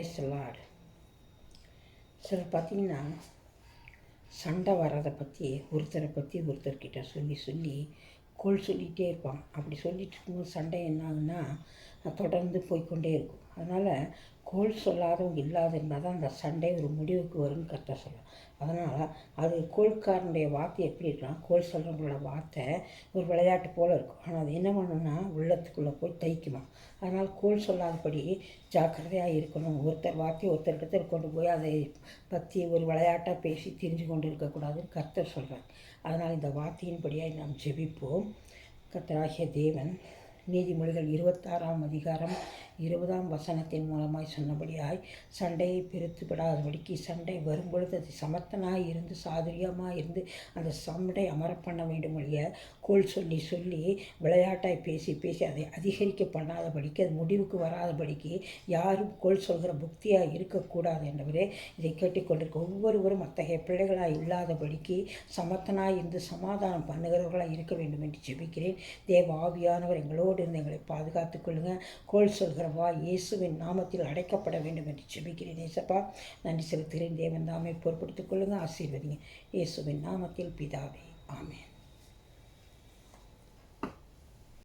Price Lord சிலர் பார்த்தீங்கன்னா சண்டை வர்றதை பற்றி ஒருத்தரை பற்றி ஒருத்தர்கிட்ட சொல்லி சொல்லி கோல் சொல்லிகிட்டே இருப்பான். அப்படி சொல்லிட்டு இருக்கும்போது சண்டை என்ன ஆகுன்னா தொடர்ந்து போய்க்கொண்டே இருக்கும். அதனால் கோல் சொல்லாதவங்க இல்லாத இருந்தால் தான் அந்த சண்டை ஒரு முடிவுக்கு வரும்னு கத்த சொல்லலாம் அதனால் அது கோல்காரனுடைய வார்த்தை எப்படி இருக்கலாம் கோல் சொல்கிறவங்களோட வார்த்தை ஒரு விளையாட்டு போல் இருக்கும். ஆனால் அது என்ன பண்ணுன்னா உள்ளத்துக்குள்ளே போய் தைக்குமா. அதனால் கோல் சொல்லாதபடி ஜாக்கிரதையாக இருக்கணும். ஒருத்தர் வார்த்தையை ஒருத்தர் கொண்டு போய் அதை பற்றி ஒரு விளையாட்டாக பேசி தெரிஞ்சு கொண்டு இருக்கக்கூடாதுன்னு கர்த்தர் சொல்கிறார் அதனால் இந்த வார்த்தையின்படியாக நாம் ஜெபிப்போம். கர்த்தராகிய தேவன் நீதிமொழிகள் இருபத்தாறாம் அதிகாரம் இருபதாம் வசனத்தின் மூலமாய் சொன்னபடியாய் சண்டையை பிரித்து விடாதபடிக்கு சண்டை வரும்பொழுது அது சமர்த்தனாக இருந்து சாதுரியமாக இருந்து அந்த சண்டை அமர பண்ண வேண்டும் ஒழிய கோல் சொல்லி சொல்லி விளையாட்டாய் பேசி பேசி அதை அதிகரிக்க பண்ணாதபடிக்கு அது முடிவுக்கு வராதபடிக்கு யாரும் கோல் சொல்கிற புக்தியாக இருக்கக்கூடாது என்றவரே இதை கேட்டுக்கொண்டிருக்க ஒவ்வொருவரும் அத்தகைய பிள்ளைகளாக இல்லாதபடிக்கு சமர்த்தனாய் இருந்து சமாதானம் பண்ணுகிறவர்களாக இருக்க வேண்டும் என்று ஜெபிக்கிறேன். தேவ ஆவியானவர் எங்களோடு இருந்து எங்களை பாதுகாத்துக் கொள்ளுங்கள் கோல் சொல்கிற வா இயேசுவின் நாமத்தில் அடைக்கப்பட வேண்டும் என்று செபிக்கிறேன் ஏசப்பா நன்றி செலுத்துகிறேன். தேவன் தாமே பொறுப்படுத்திக் கொள்ளுங்கள் ஆசீர்வதிங்க. இயேசுவின் நாமத்தில் பிதாவே ஆமேன்.